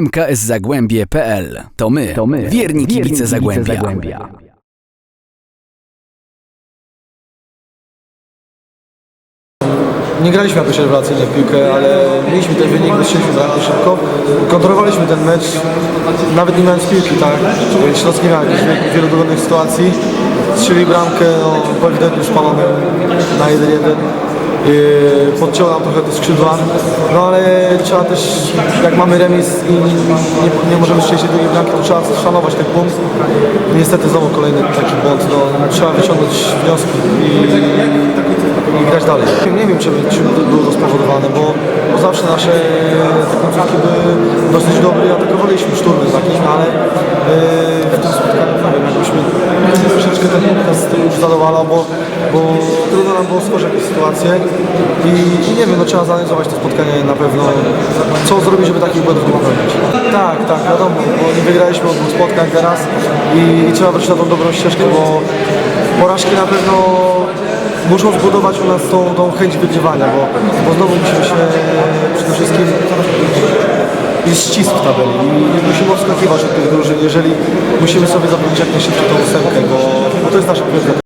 mkszagłębie.pl To my, To my, wierni kibice Zagłębia. Nie graliśmy jakoś rewelacyjnie w piłkę, ale mieliśmy ten wynik, wystrzeliśmy bramkę szybko. Kontrolowaliśmy ten mecz, nawet nie mając piłki, tak? Śląsk nie miał jakichś wiel- wielu dogodnych sytuacji. Strzeli bramkę, no, ewidentnie spalony na 1-1. Yy, Podciął nam trochę te skrzydła, no ale trzeba też, jak mamy remis i nie, nie możemy tej drugiej bramki, to trzeba szanować ten punkt. Niestety znowu kolejny taki błąd, no, trzeba wyciągnąć wnioski i i grać dalej. Nie wiem, czym to było spowodowane, bo, bo zawsze nasze te końcówki były dosyć dobre i atakowaliśmy szturmem takim, ale yy, w tym spotkaniu nie wiem, jakbyśmy troszeczkę ten nas już zadowalał, bo, bo trudno nam było stworzyć jakieś sytuacje i, i nie wiem, no trzeba zanalizować to spotkanie na pewno, co zrobić, żeby takich błędów nie popełnić. Tak, tak, wiadomo, bo nie wygraliśmy od dwóch spotkań teraz i, i trzeba wrócić na tą dobrą ścieżkę, bo porażki na pewno muszą zbudować u nas tą, tą chęć wygrywania, bo, bo znowu musimy się przede wszystkim jest ścisk w tabeli i musimy odskakiwać od tych drużyn, jeżeli musimy sobie zapewnić jak najszybciej tą ósemkę, bo, bo to jest nasza priorytet.